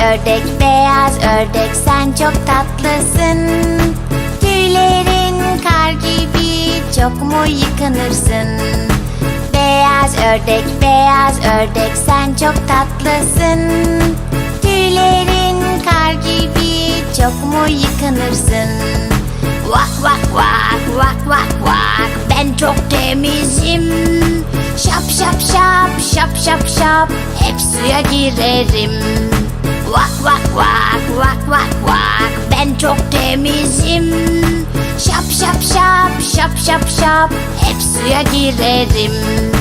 ördek, beyaz ördek sen çok tatlısın. Tüylerin kar gibi çok mu yıkanırsın Beyaz ördek, beyaz ördek sen çok tatlısın. Tüylerin kar gibi çok mu yıkanırsın Vak vak vak vak vak vak ben çok temizim. Şap şap şap şap şap şap hep suya girerim Vak vak vak vak vak vak. Ben çok temizim. Şap şap şap şap şap şap. Hep suya girerim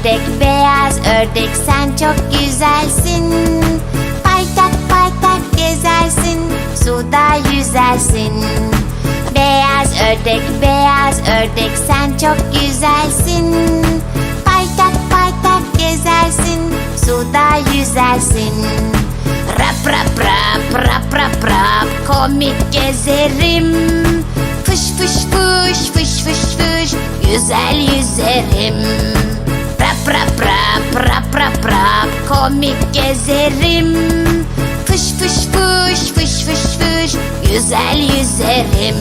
ördek, beyaz ördek sen çok güzelsin. Paytak paytak gezersin, suda yüzersin. Beyaz ördek, beyaz ördek sen çok güzelsin. Paytak paytak gezersin, suda yüzersin. Rap rap rap rap rap rap komik gezerim. Fış fış fış fış fış fış güzel yüzerim rap rap komik gezerim. Fış fış fış fış fış fış. Güzel yüzerim